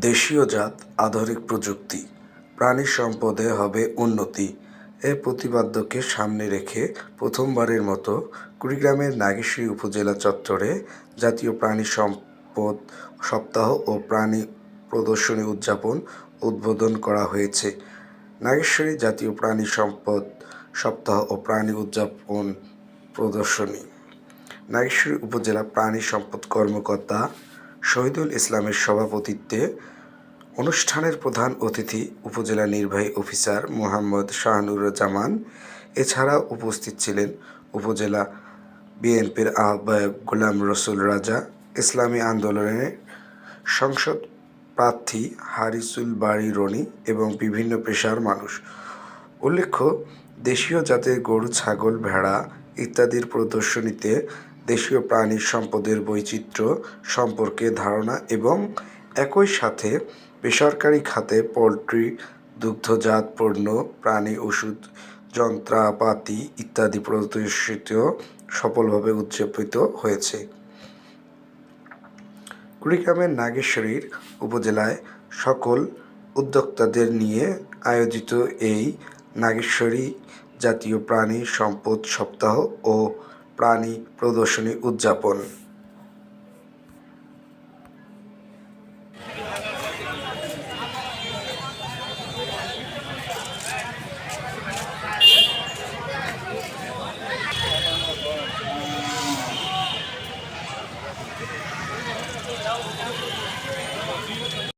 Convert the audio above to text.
দেশীয় জাত, আধুনিক প্রযুক্তি, প্রাণী সম্পদে হবে উন্নতি। এ প্রতিপাদ্যকে সামনে রেখে প্রথমবারের মতো কুড়িগ্রামের নাগেশ্বরী উপজেলা চত্বরে জাতীয় প্রাণী সম্পদ সপ্তাহ ও প্রাণী প্রদর্শনী উদযাপন উদ্বোধন করা হয়েছে। নাগেশ্বরী জাতীয় প্রাণী সম্পদ সপ্তাহ ও প্রাণী উদযাপন প্রদর্শনী। নাগেশ্বরী উপজেলা প্রাণী সম্পদ কর্মকর্তা শহীদুল ইসলামের সভাপতিত্বে অনুষ্ঠানের প্রধান অতিথি উপজেলা নির্বাহী অফিসার মোহাম্মদ শাহানুরুজ্জামান এছাড়া উপস্থিত ছিলেন উপজেলা বিএনপির আহ্বায়ক গোলাম রসুল রাজা, ইসলামী আন্দোলনের সংসদ প্রার্থী হারিসুল বাড়ি রনি এবং বিভিন্ন পেশার মানুষ। উল্লেখ্য, দেশীয় জাতের গরু, ছাগল, ভেড়া ইত্যাদির প্রদর্শনীতে দেশীয় প্রাণী সম্পদের বৈচিত্র্য সম্পর্কে ধারণা এবং একই সাথে বেসরকারি খাতে পোলট্রি, দুগ্ধজাত পণ্য, প্রাণী ওষুধ, যন্ত্রাপাতি ইত্যাদি প্রদর্শিত সফলভাবে উদযাপিত হয়েছে। কুড়িগ্রামের নাগেশ্বরীর উপজেলায় সকল উদ্যোক্তাদের নিয়ে আয়োজিত এই নাগেশ্বরী জাতীয় প্রাণী সম্পদ সপ্তাহ ও প্রাণী প্রদর্শনী উদযাপন